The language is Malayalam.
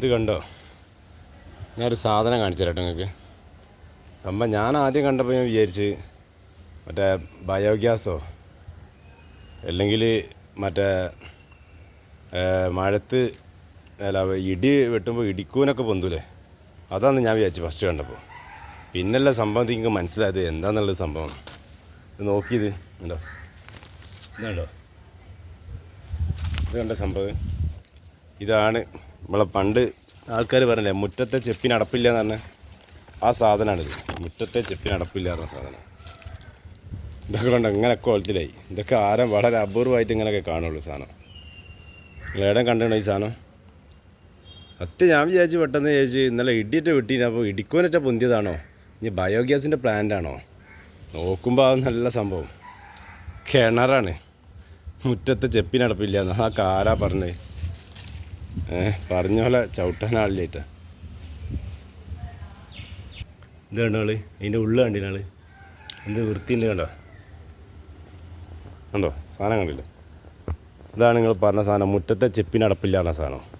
ഇത് കണ്ടോ? ഞാനൊരു സാധനം കാണിച്ചു തരാം നിങ്ങൾക്ക്. അമ്മ ഞാൻ ആദ്യം കണ്ടപ്പോൾ ഞാൻ വിചാരിച്ച് മറ്റേ ബയോഗ്യാസോ? അല്ലെങ്കിൽ മറ്റേ മഴത്ത് അല്ല ഇടി വെട്ടുമ്പോൾ ഇടിക്കൂനൊക്കെ പൊന്തൂലേ അതാണ് ഞാൻ വിചാരിച്ചു ഫസ്റ്റ് കണ്ടപ്പോൾ പിന്നല്ല സംഭവം എനിക്ക് മനസ്സിലായത്. എന്താണെന്നുള്ള സംഭവം? ഇത് നോക്കിയത് ഉണ്ടോ ഇതുണ്ടോ ഇത് കണ്ട സംഭവം. ഇതാണ് നമ്മളെ പണ്ട് ആൾക്കാർ പറഞ്ഞില്ലേ മുറ്റത്തെ ചെപ്പിന് അടപ്പില്ല എന്ന് പറഞ്ഞ ആ സാധനമാണിത് മുറ്റത്തെ ചെപ്പിന് അടപ്പില്ല എന്ന സാധനം. ഇതൊക്കെ കൊണ്ട് ഇങ്ങനെ കോലത്തിലായി. ഇതൊക്കെ ആരും വളരെ അപൂർവമായിട്ട് ഇങ്ങനെയൊക്കെ കാണുള്ളൂ സാധനം. നിങ്ങളേടം കണ്ടാണ് ഈ സാധനം? സത്യം ഞാൻ വിചാരിച്ചു പെട്ടെന്ന് വിചാരിച്ച് ഇന്നലെ ഇടിയിട്ട് വെട്ടീന് അപ്പോൾ ഇടിക്കോനറ്റ പൊന്തിയതാണോ? ഇനി ബയോഗ്യാസിന്റെ പ്ലാന്റ് ആണോ? നോക്കുമ്പോൾ അത് നല്ല സംഭവം. കിണറാണ്. മുറ്റത്ത് ചെപ്പിനടപ്പില്ല എന്ന് ആ കാരാ പറഞ്ഞത്? പറഞ്ഞ പോലെ ചവിട്ടാൻ ആളില്ലേറ്റ ഇത്. കണ്ടോ ആൾ? അതിന്റെ ഉള്ളിൽ കണ്ടിനാൾ എന്ത് വൃത്തിയുണ്ട് കണ്ടോ? കണ്ടോ? സാധനം കണ്ടില്ല? ഇതാണ് നിങ്ങൾ പറഞ്ഞ സാധനം. മുറ്റത്തെ ചെപ്പിനടപ്പില്ല എന്ന സാധനം.